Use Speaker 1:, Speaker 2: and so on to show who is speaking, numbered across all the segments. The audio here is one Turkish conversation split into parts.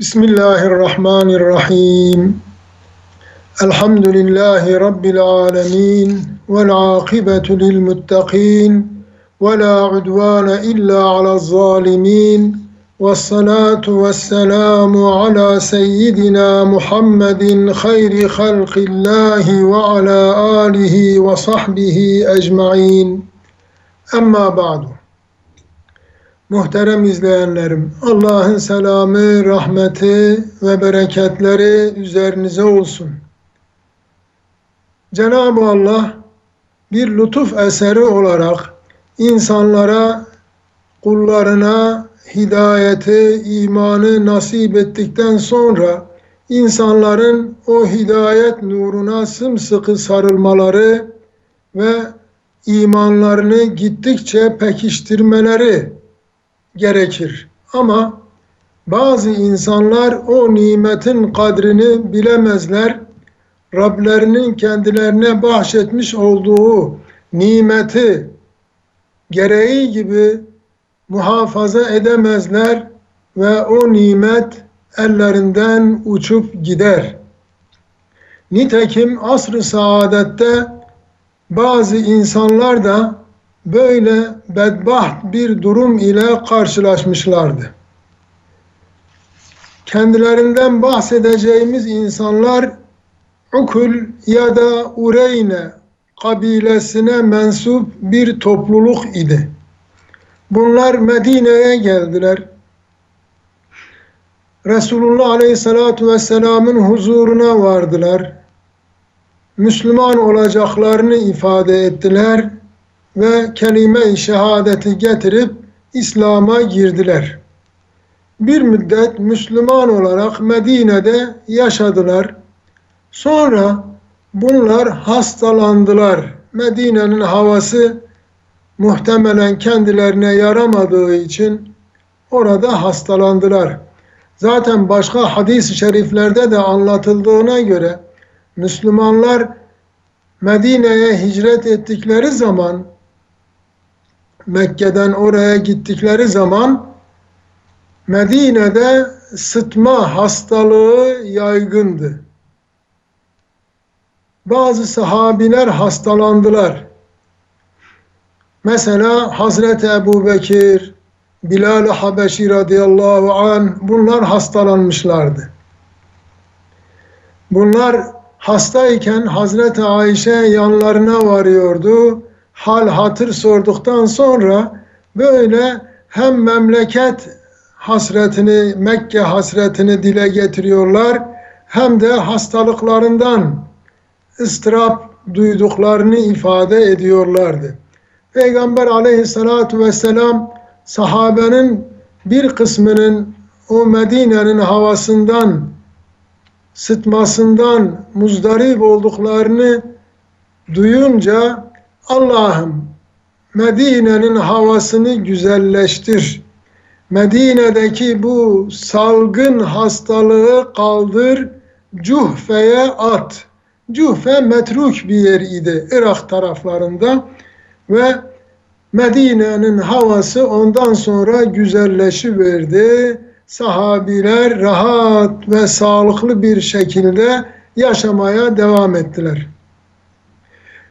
Speaker 1: بسم الله الرحمن الرحيم الحمد لله رب العالمين والعاقبة للمتقين ولا عدوان إلا على الظالمين والصلاة والسلام على سيدنا محمد خير خلق الله وعلى آله وصحبه أجمعين أما بعد Muhterem izleyenlerim, Allah'ın selamı, rahmeti ve bereketleri üzerinize olsun. Cenab-ı Allah bir lütuf eseri olarak insanlara, kullarına hidayeti, imanı nasip ettikten sonra insanların o hidayet nuruna sımsıkı sarılmaları ve imanlarını gittikçe pekiştirmeleri gerekir. Ama bazı insanlar o nimetin kadrini bilemezler. Rablerinin kendilerine bahşetmiş olduğu nimeti gereği gibi muhafaza edemezler ve o nimet ellerinden uçup gider. Nitekim asr-ı saadette bazı insanlar da böyle bedbaht bir durum ile karşılaşmışlardı. Kendilerinden bahsedeceğimiz insanlar Ukul ya da Ureyne kabilesine mensup bir topluluk idi. Bunlar Medine'ye geldiler. Resulullah Aleyhisselatü Vesselam'ın huzuruna vardılar. Müslüman olacaklarını ifade ettiler ve kelime-i şehadeti getirip İslam'a girdiler. Bir müddet Müslüman olarak Medine'de yaşadılar. Sonra bunlar hastalandılar. Medine'nin havası muhtemelen kendilerine yaramadığı için orada hastalandılar. Zaten başka hadis-i şeriflerde de anlatıldığına göre Müslümanlar Medine'ye hicret ettikleri zaman Mekke'den oraya gittikleri zaman Medine'de sıtma hastalığı yaygındı. Bazı sahabiler hastalandılar. Mesela Hazreti Ebu Bekir, Bilal-i Habeşi radıyallahu an bunlar hastalanmışlardı. Bunlar hastayken Hazreti Ayşe yanlarına varıyordu hal hatır sorduktan sonra böyle hem memleket hasretini, Mekke hasretini dile getiriyorlar hem de hastalıklarından ıstırap duyduklarını ifade ediyorlardı. Peygamber aleyhissalatu vesselam sahabenin bir kısmının o Medine'nin havasından, sıtmasından muzdarip olduklarını duyunca Allah'ım Medine'nin havasını güzelleştir. Medine'deki bu salgın hastalığı kaldır, Cuhfe'ye at. Cuhfe metruk bir yer idi Irak taraflarında ve Medine'nin havası ondan sonra güzelleşiverdi. Sahabiler rahat ve sağlıklı bir şekilde yaşamaya devam ettiler.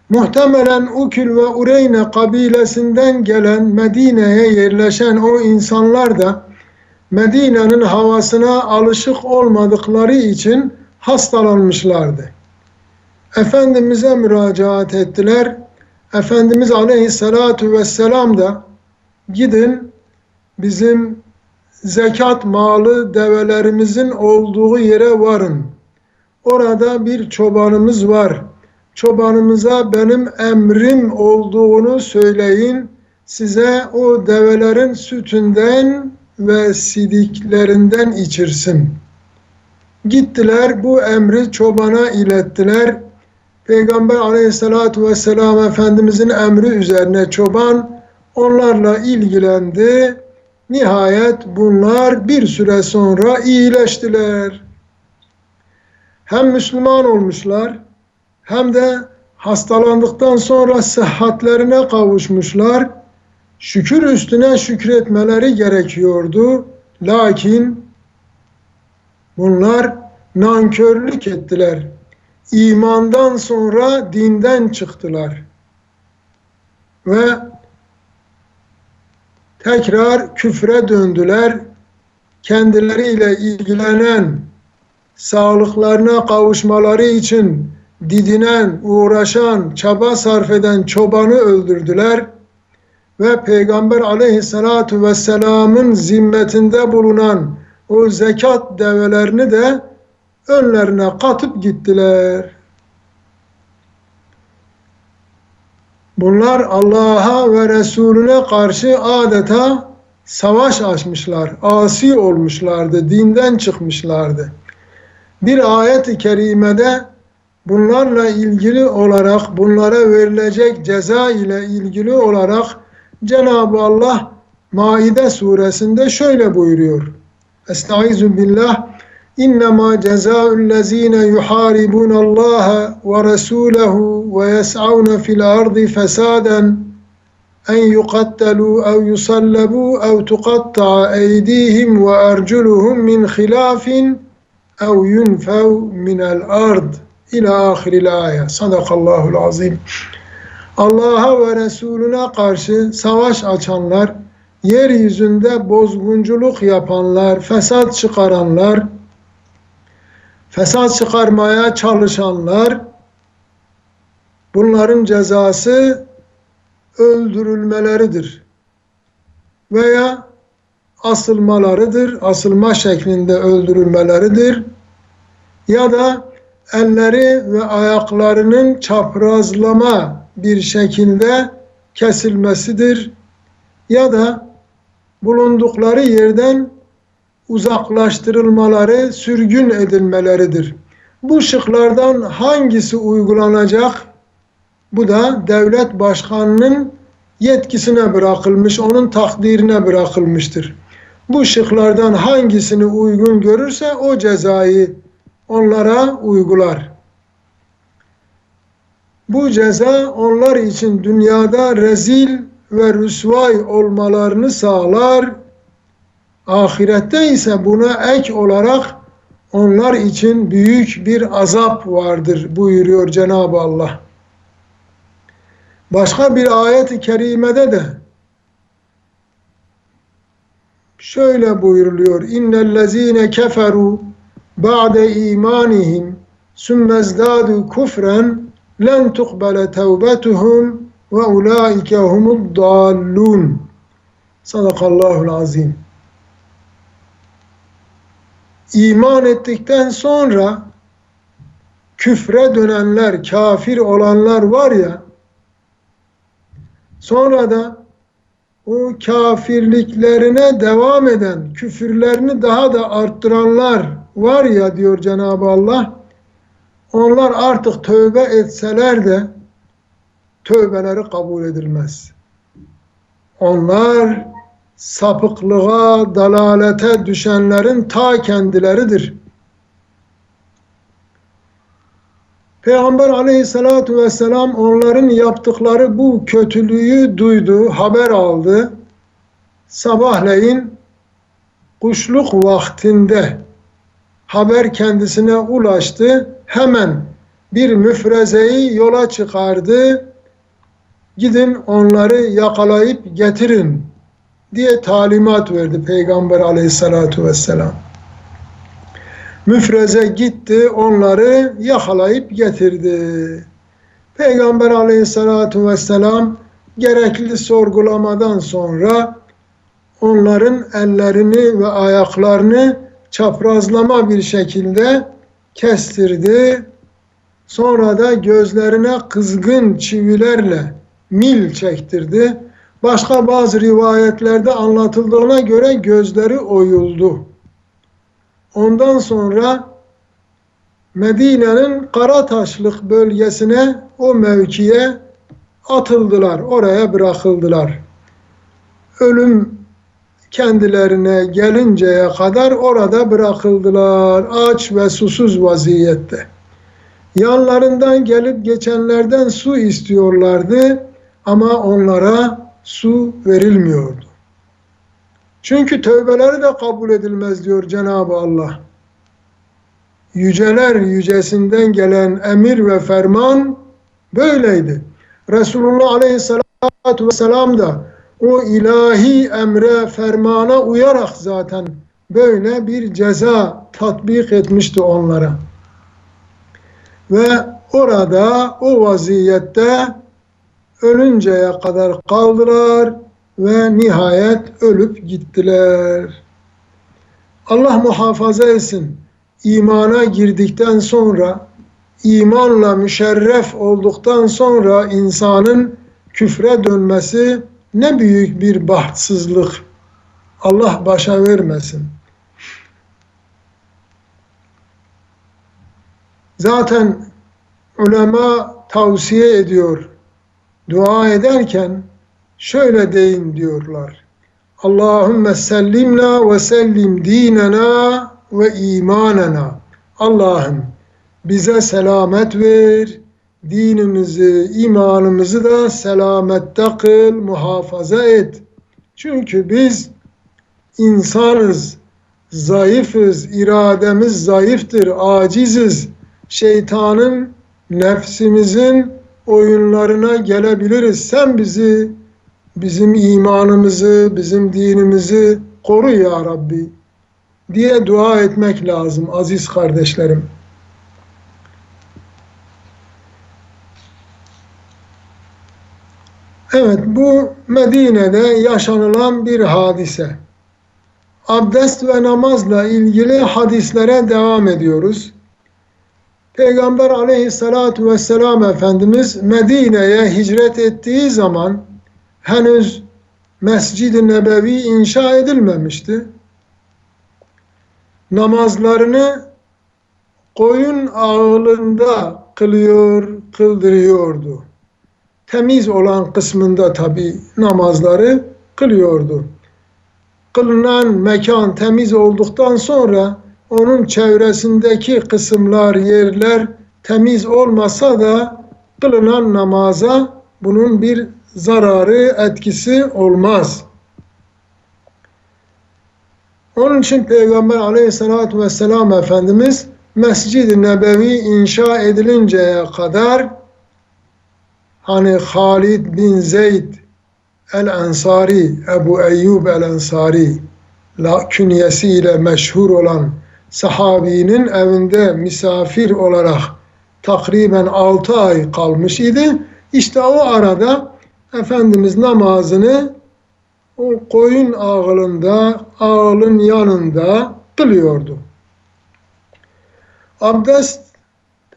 Speaker 1: Muhtemelen Ukül ve Ureyne kabilesinden gelen Medine'ye yerleşen o insanlar da Medine'nin havasına alışık olmadıkları için hastalanmışlardı. Efendimiz'e müracaat ettiler. Efendimiz aleyhissalatu vesselam da gidin bizim zekat malı develerimizin olduğu yere varın. Orada bir çobanımız var çobanımıza benim emrim olduğunu söyleyin. Size o develerin sütünden ve sidiklerinden içirsin. Gittiler bu emri çobana ilettiler. Peygamber aleyhissalatu vesselam Efendimizin emri üzerine çoban onlarla ilgilendi. Nihayet bunlar bir süre sonra iyileştiler. Hem Müslüman olmuşlar hem de hastalandıktan sonra sıhhatlerine kavuşmuşlar. Şükür üstüne şükretmeleri gerekiyordu. Lakin Bunlar nankörlük ettiler. İmandan sonra dinden çıktılar. Ve tekrar küfre döndüler. Kendileriyle ilgilenen, sağlıklarına kavuşmaları için didinen, uğraşan, çaba sarf eden çobanı öldürdüler ve Peygamber aleyhissalatu vesselamın zimmetinde bulunan o zekat develerini de önlerine katıp gittiler. Bunlar Allah'a ve Resulüne karşı adeta savaş açmışlar, asi olmuşlardı, dinden çıkmışlardı. Bir ayet-i kerimede bunlarla ilgili olarak, bunlara verilecek ceza ile ilgili olarak Cenab-ı Allah Maide suresinde şöyle buyuruyor. Estaizu billah İnnemâ cezâullezîne yuhâribûne Allâhe ve resûlehu ve yes'avne fil ardı fesâden en yuqattalû ev yusallabû ev tuqatta'a eydîhim ve erculuhum min khilafin ev yunfev minel ard ila ahiril ayet. Sadakallahul azim. Allah'a ve Resulüne karşı savaş açanlar, yeryüzünde bozgunculuk yapanlar, fesat çıkaranlar, fesat çıkarmaya çalışanlar, bunların cezası öldürülmeleridir. Veya asılmalarıdır, asılma şeklinde öldürülmeleridir. Ya da elleri ve ayaklarının çaprazlama bir şekilde kesilmesidir ya da bulundukları yerden uzaklaştırılmaları, sürgün edilmeleridir. Bu şıklardan hangisi uygulanacak? Bu da devlet başkanının yetkisine bırakılmış, onun takdirine bırakılmıştır. Bu şıklardan hangisini uygun görürse o cezayı onlara uygular. Bu ceza onlar için dünyada rezil ve rüsvay olmalarını sağlar. Ahirette ise buna ek olarak onlar için büyük bir azap vardır buyuruyor Cenab-ı Allah. Başka bir ayet-i kerimede de şöyle buyuruluyor. İnnellezine keferu ba'de imanihim summezdadu kufren len tukbele tevbetuhum ve ulaike humud dallun. Sadakallahul azim. İman ettikten sonra küfre dönenler, kafir olanlar var ya, sonra da o kafirliklerine devam eden, küfürlerini daha da arttıranlar var ya diyor Cenab-ı Allah, onlar artık tövbe etseler de tövbeleri kabul edilmez. Onlar sapıklığa, dalalete düşenlerin ta kendileridir. Peygamber aleyhissalatu vesselam onların yaptıkları bu kötülüğü duydu, haber aldı. Sabahleyin kuşluk vaktinde haber kendisine ulaştı. Hemen bir müfrezeyi yola çıkardı. Gidin onları yakalayıp getirin diye talimat verdi Peygamber aleyhissalatu vesselam. Müfreze gitti onları yakalayıp getirdi. Peygamber aleyhissalatu vesselam gerekli sorgulamadan sonra onların ellerini ve ayaklarını çaprazlama bir şekilde kestirdi. Sonra da gözlerine kızgın çivilerle mil çektirdi. Başka bazı rivayetlerde anlatıldığına göre gözleri oyuldu. Ondan sonra Medine'nin Karataşlık bölgesine o mevkiye atıldılar. Oraya bırakıldılar. Ölüm kendilerine gelinceye kadar orada bırakıldılar. Aç ve susuz vaziyette. Yanlarından gelip geçenlerden su istiyorlardı ama onlara su yüceler yücesinden gelen emir ve ferman böyleydi. Resulullah Aleyhisselatü Vesselam da o ilahi emre, fermana uyarak zaten böyle bir ceza tatbik etmişti onlara. Ve orada o vaziyette ölünceye kadar kaldılar ve nihayet ölüp gittiler. Allah muhafaza etsin. İmana girdikten sonra, imanla müşerref olduktan sonra insanın küfre dönmesi ne büyük bir bahtsızlık. Allah başa vermesin. Zaten ulema tavsiye ediyor. Dua ederken şöyle deyin diyorlar. Allahümme sellimna ve sellim dinena ve imanena. Allah'ım bize selamet ver, dinimizi, imanımızı da selamette kıl, muhafaza et. Çünkü biz insanız, zayıfız, irademiz zayıftır, aciziz. Şeytanın, nefsimizin oyunlarına gelebiliriz. Sen bizi, bizim imanımızı, bizim dinimizi koru ya Rabbi diye dua etmek lazım aziz kardeşlerim. Evet bu Medine'de yaşanılan bir hadise. Abdest ve namazla ilgili hadislere devam ediyoruz. Peygamber aleyhissalatu vesselam Efendimiz Medine'ye hicret ettiği zaman henüz Mescid-i Nebevi inşa edilmemişti. Namazlarını koyun ağılında kılıyor, kıldırıyordu. Temiz olan kısmında tabi namazları kılıyordu. Kılınan mekan temiz olduktan sonra onun çevresindeki kısımlar, yerler temiz olmasa da kılınan namaza bunun bir zararı, etkisi olmaz. Onun için Peygamber aleyhissalatü vesselam Efendimiz Mescid-i Nebevi inşa edilinceye kadar hani Halid bin Zeyd el-Ensari, Ebu Eyyub el-Ensari künyesiyle meşhur olan sahabinin evinde misafir olarak takriben 6 ay kalmış idi. İşte o arada Efendimiz namazını o koyun ağılında, ağılın yanında kılıyordu. Abdest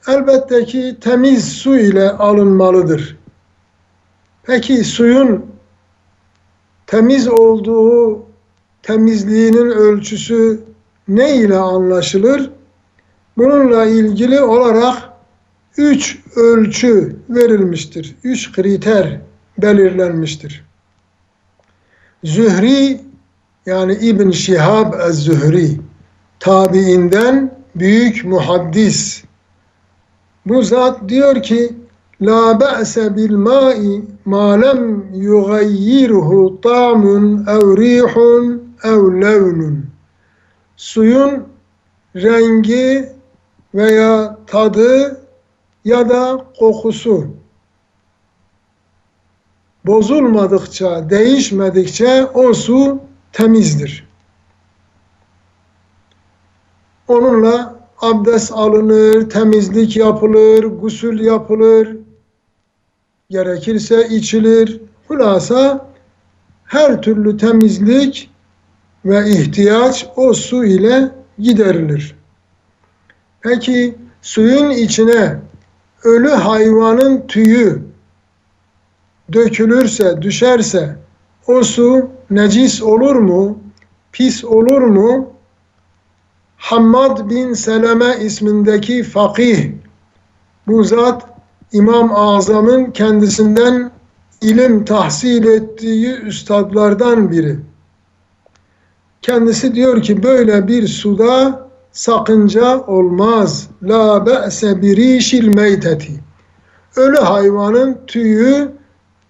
Speaker 1: elbette ki temiz su ile alınmalıdır. Peki suyun temiz olduğu, temizliğinin ölçüsü ne ile anlaşılır? Bununla ilgili olarak üç ölçü verilmiştir. Üç kriter belirlenmiştir. Zühri yani İbn Şihab ez-Zühri tabiinden büyük muhaddis. Bu zat diyor ki La ba'se bil ma'i ma lem yugayyirhu ta'mun ev rihun ev levnun. Suyun rengi veya tadı ya da kokusu bozulmadıkça, değişmedikçe o su temizdir. Onunla abdest alınır, temizlik yapılır, gusül yapılır, gerekirse içilir. Hulasa her türlü temizlik ve ihtiyaç o su ile giderilir. Peki suyun içine ölü hayvanın tüyü dökülürse, düşerse o su necis olur mu? Pis olur mu? Hammad bin Seleme ismindeki fakih bu zat İmam Azam'ın kendisinden ilim tahsil ettiği üstadlardan biri. Kendisi diyor ki böyle bir suda sakınca olmaz. La be'se birişil meyteti. Ölü hayvanın tüyü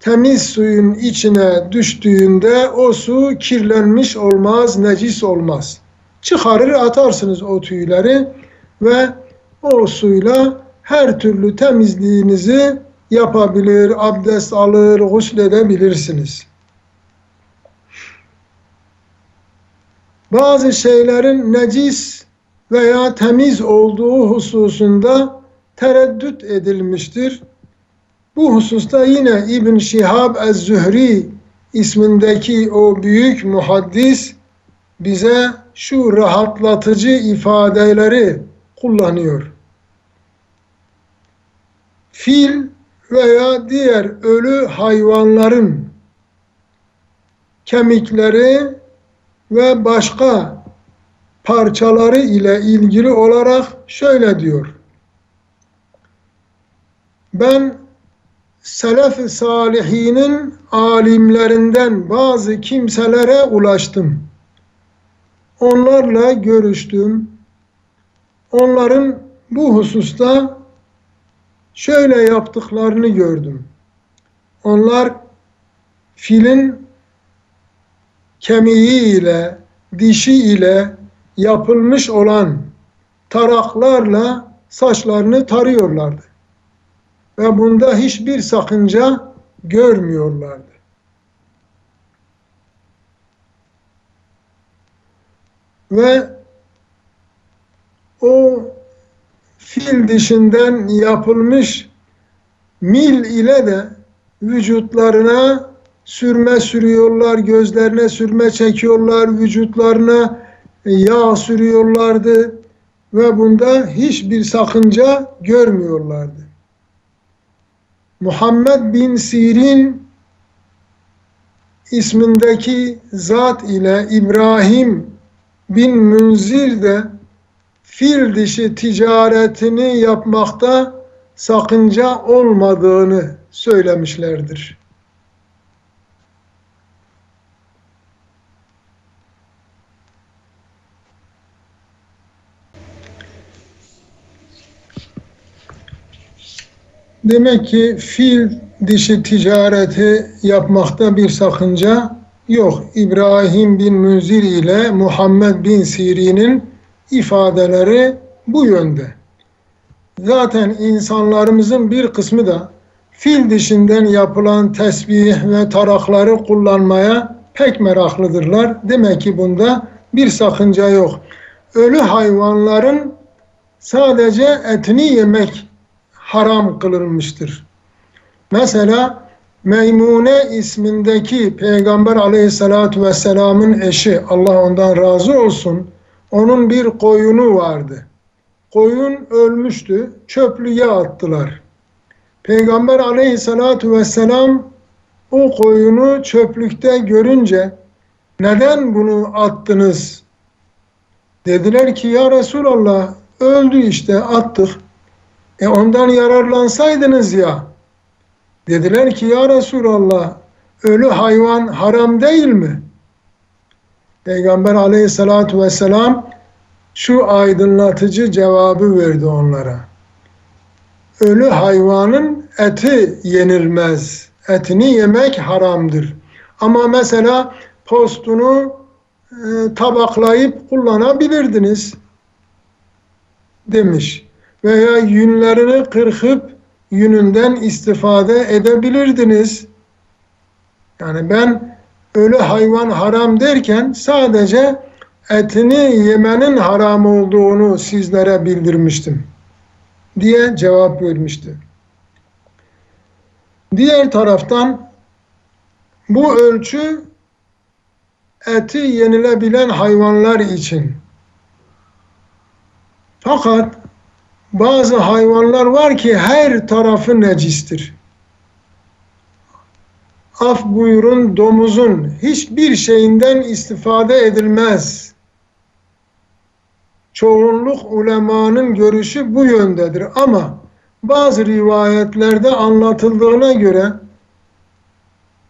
Speaker 1: temiz suyun içine düştüğünde o su kirlenmiş olmaz, necis olmaz. Çıkarır atarsınız o tüyleri ve o suyla her türlü temizliğinizi yapabilir, abdest alır, gusledebilirsiniz. Bazı şeylerin necis veya temiz olduğu hususunda tereddüt edilmiştir. Bu hususta yine İbn Şihab Ez-Zühri ismindeki o büyük muhaddis bize şu rahatlatıcı ifadeleri kullanıyor. Fil veya diğer ölü hayvanların kemikleri ve başka parçaları ile ilgili olarak şöyle diyor. Ben selef-i salihinin alimlerinden bazı kimselere ulaştım. Onlarla görüştüm. Onların bu hususta şöyle yaptıklarını gördüm. Onlar filin kemiği ile, dişi ile yapılmış olan taraklarla saçlarını tarıyorlardı. Ve bunda hiçbir sakınca görmüyorlardı. Ve o fil dişinden yapılmış mil ile de vücutlarına sürme sürüyorlar, gözlerine sürme çekiyorlar, vücutlarına yağ sürüyorlardı ve bunda hiçbir sakınca görmüyorlardı. Muhammed bin Sirin ismindeki zat ile İbrahim bin Münzir de fil dişi ticaretini yapmakta sakınca olmadığını söylemişlerdir. Demek ki fil dişi ticareti yapmakta bir sakınca yok. İbrahim bin Münzir ile Muhammed bin Sirin'in ifadeleri bu yönde. Zaten insanlarımızın bir kısmı da fil dişinden yapılan tesbih ve tarakları kullanmaya pek meraklıdırlar. Demek ki bunda bir sakınca yok. Ölü hayvanların sadece etini yemek haram kılınmıştır. Mesela Meymune ismindeki Peygamber aleyhissalatu vesselamın eşi Allah ondan razı olsun onun bir koyunu vardı. Koyun ölmüştü. Çöplüğe attılar. Peygamber aleyhissalatu vesselam o koyunu çöplükte görünce neden bunu attınız? Dediler ki ya Resulallah öldü işte attık. E ondan yararlansaydınız ya. Dediler ki ya Resulallah ölü hayvan haram değil mi? Peygamber aleyhissalatu vesselam şu aydınlatıcı cevabı verdi onlara. Ölü hayvanın eti yenilmez. Etini yemek haramdır. Ama mesela postunu e, tabaklayıp kullanabilirdiniz demiş. Veya yünlerini kırkıp yününden istifade edebilirdiniz. Yani ben ölü hayvan haram derken sadece etini yemenin haram olduğunu sizlere bildirmiştim diye cevap vermişti. Diğer taraftan bu ölçü eti yenilebilen hayvanlar için. Fakat bazı hayvanlar var ki her tarafı necistir af buyurun domuzun hiçbir şeyinden istifade edilmez. Çoğunluk ulemanın görüşü bu yöndedir ama bazı rivayetlerde anlatıldığına göre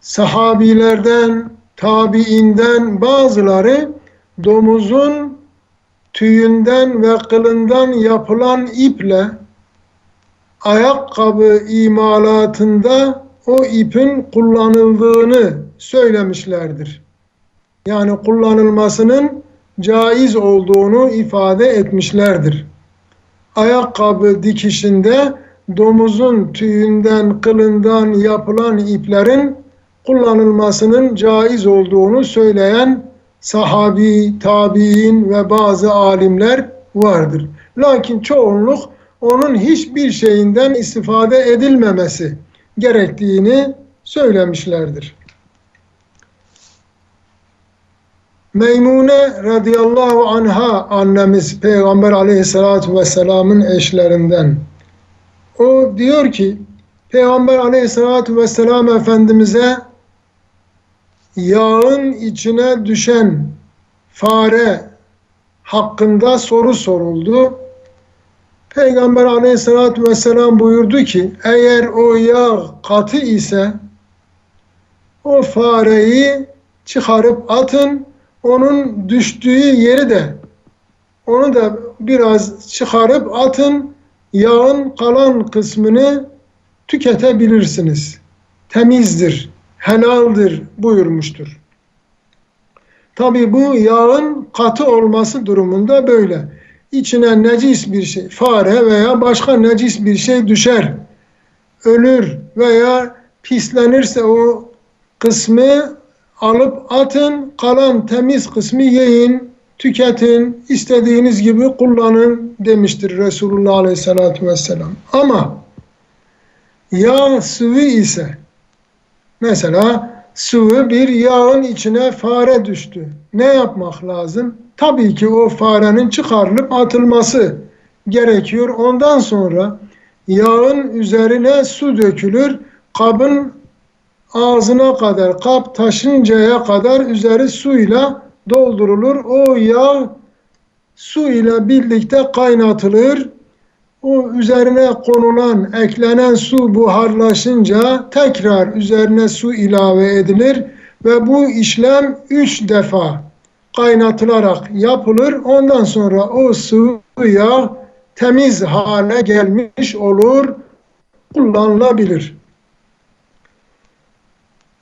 Speaker 1: sahabilerden, tabiinden bazıları domuzun tüyünden ve kılından yapılan iple ayakkabı imalatında o ipin kullanıldığını söylemişlerdir. Yani kullanılmasının caiz olduğunu ifade etmişlerdir. ayakkabı dikişinde domuzun tüyünden, kılından yapılan iplerin kullanılmasının caiz olduğunu söyleyen sahabi, tabi'in ve bazı alimler vardır. Lakin çoğunluk onun hiçbir şeyinden istifade edilmemesi gerektiğini söylemişlerdir. Meymune radıyallahu anha annemiz Peygamber aleyhissalatu vesselamın eşlerinden. O diyor ki Peygamber aleyhissalatu vesselam Efendimiz'e yağın içine düşen fare hakkında soru soruldu. Peygamber aleyhissalatü vesselam buyurdu ki eğer o yağ katı ise o fareyi çıkarıp atın onun düştüğü yeri de onu da biraz çıkarıp atın yağın kalan kısmını tüketebilirsiniz. Temizdir, helaldir buyurmuştur. Tabi bu yağın katı olması durumunda böyle. İçine necis bir şey, fare veya başka necis bir şey düşer, ölür veya pislenirse o kısmı alıp atın, kalan temiz kısmı yiyin, tüketin, istediğiniz gibi kullanın demiştir Resulullah Aleyhisselatü Vesselam. Ama yağ sıvı ise mesela sıvı bir yağın içine fare düştü. Ne yapmak lazım? Tabii ki o farenin çıkarılıp atılması gerekiyor. Ondan sonra yağın üzerine su dökülür. Kabın ağzına kadar, kap taşıncaya kadar üzeri suyla doldurulur. O yağ su ile birlikte kaynatılır. O üzerine konulan, eklenen su buharlaşınca tekrar üzerine su ilave edilir ve bu işlem üç defa kaynatılarak yapılır. Ondan sonra o yağ temiz hale gelmiş olur, kullanılabilir.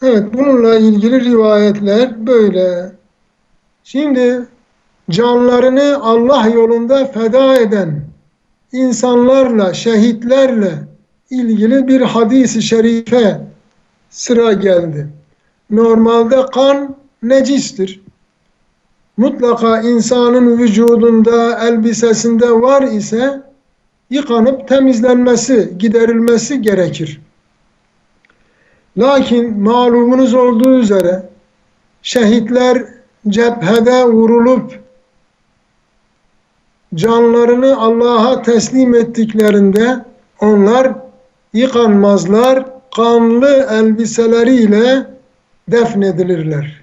Speaker 1: Evet, bununla ilgili rivayetler böyle. Şimdi canlarını Allah yolunda feda eden insanlarla, şehitlerle ilgili bir hadisi şerife sıra geldi. Normalde kan necistir. Mutlaka insanın vücudunda, elbisesinde var ise yıkanıp temizlenmesi, giderilmesi gerekir. Lakin malumunuz olduğu üzere şehitler cephede vurulup canlarını Allah'a teslim ettiklerinde onlar yıkanmazlar, kanlı elbiseleriyle defnedilirler.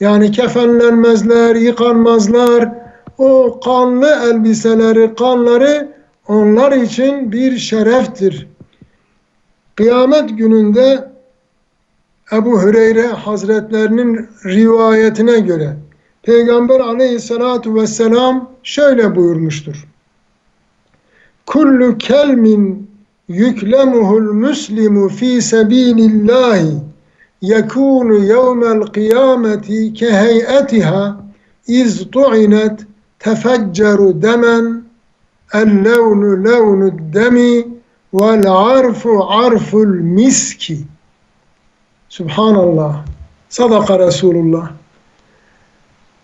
Speaker 1: Yani kefenlenmezler, yıkanmazlar. O kanlı elbiseleri, kanları onlar için bir şereftir. Kıyamet gününde Ebu Hüreyre Hazretlerinin rivayetine göre Peygamber aleyhissalatu vesselam şöyle buyurmuştur. Kullu kelmin yüklemuhul muslimu fi sebilillahi yekunu yevmel kıyameti keheyetiha iz tu'inet tefecceru demen el levnu levnu demi vel arfu arful miski Subhanallah. Sadaka Resulullah.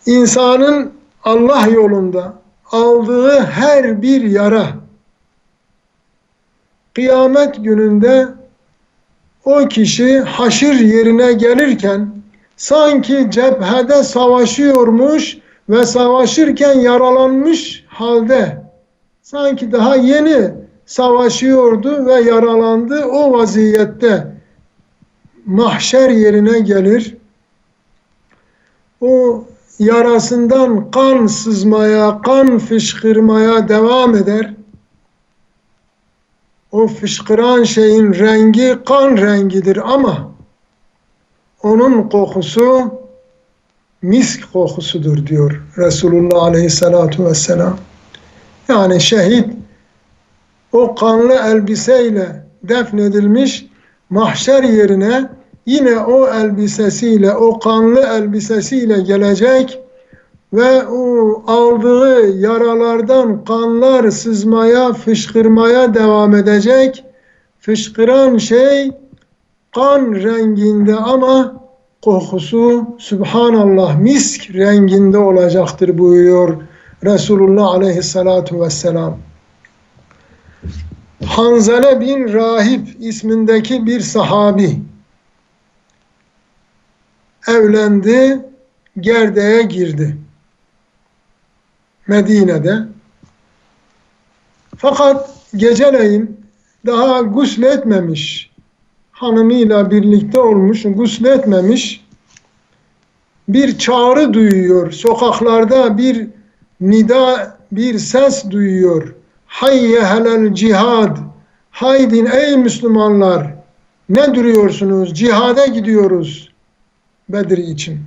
Speaker 1: İnsanın Allah yolunda aldığı her bir yara kıyamet gününde o kişi haşir yerine gelirken sanki cephede savaşıyormuş ve savaşırken yaralanmış halde sanki daha yeni savaşıyordu ve yaralandı o vaziyette mahşer yerine gelir. O yarasından kan sızmaya, kan fışkırmaya devam eder. O fışkıran şeyin rengi kan rengidir ama onun kokusu misk kokusudur diyor Resulullah Aleyhisselatü Vesselam. Yani şehit o kanlı elbiseyle defnedilmiş mahşer yerine yine o elbisesiyle, o kanlı elbisesiyle gelecek. ve o aldığı yaralardan kanlar sızmaya, fışkırmaya devam edecek. Fışkıran şey kan renginde ama kokusu Subhanallah misk renginde olacaktır buyuruyor Resulullah aleyhissalatu vesselam. Hanzale bin Rahip ismindeki bir sahabi evlendi, gerdeğe girdi. Medine'de. Fakat geceleyin daha gusletmemiş, hanımıyla birlikte olmuş, gusletmemiş, bir çağrı duyuyor. Sokaklarda bir nida, bir ses duyuyor. Hayye helal cihad. Haydin ey Müslümanlar. Ne duruyorsunuz? Cihada gidiyoruz. Bedir için.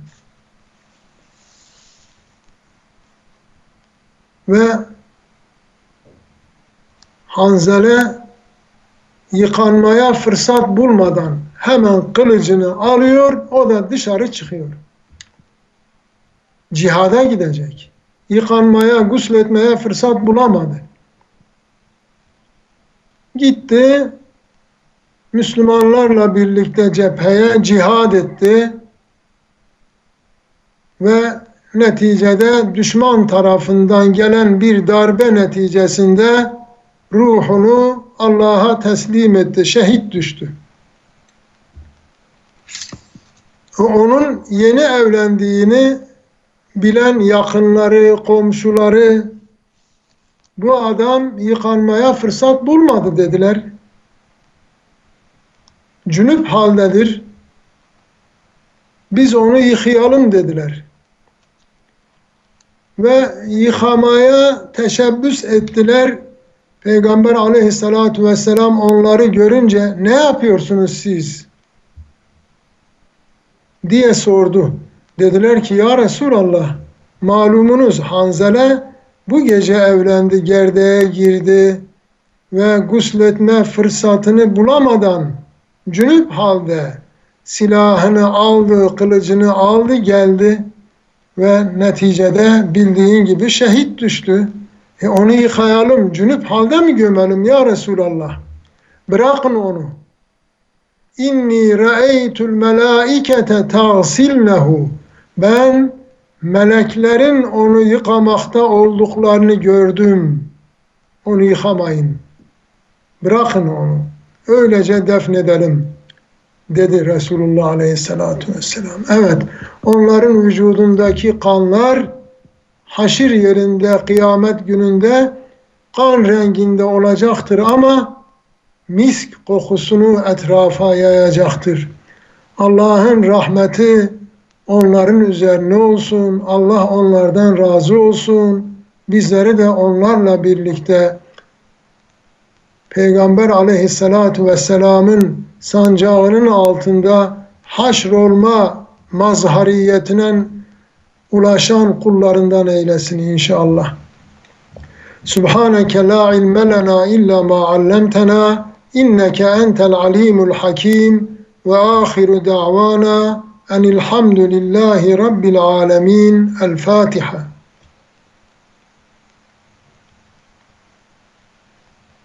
Speaker 1: Ve Hanzele yıkanmaya fırsat bulmadan hemen kılıcını alıyor, o da dışarı çıkıyor. Cihada gidecek. Yıkanmaya, gusletmeye fırsat bulamadı. Gitti, Müslümanlarla birlikte cepheye cihad etti ve neticede düşman tarafından gelen bir darbe neticesinde ruhunu Allah'a teslim etti, şehit düştü. Onun yeni evlendiğini bilen yakınları, komşuları bu adam yıkanmaya fırsat bulmadı dediler. Cünüp haldedir. Biz onu yıkayalım dediler. Ve yıkamaya teşebbüs ettiler. Peygamber aleyhissalatu vesselam onları görünce ne yapıyorsunuz siz? diye sordu. Dediler ki ya Resulallah malumunuz Hanzele bu gece evlendi, gerdeğe girdi ve gusletme fırsatını bulamadan cünüp halde silahını aldı, kılıcını aldı, geldi ve neticede bildiğin gibi şehit düştü. E onu yıkayalım, cünüp halde mi gömelim ya Resulallah? Bırakın onu. İnni ra'eytul melaikete tasilnehu. Ben meleklerin onu yıkamakta olduklarını gördüm. Onu yıkamayın. Bırakın onu. Öylece defnedelim dedi Resulullah Aleyhisselatü Vesselam. Evet, onların vücudundaki kanlar haşir yerinde, kıyamet gününde kan renginde olacaktır ama misk kokusunu etrafa yayacaktır. Allah'ın rahmeti onların üzerine olsun. Allah onlardan razı olsun. Bizleri de onlarla birlikte Peygamber aleyhissalatu vesselamın sancağının altında haşrolma mazhariyetine ulaşan kullarından eylesin inşallah. Subhaneke la ilme lena illa ma allamtena inneke entel alimul hakim ve ahiru da'vana enilhamdülillahi rabbil alemin. El Fatiha.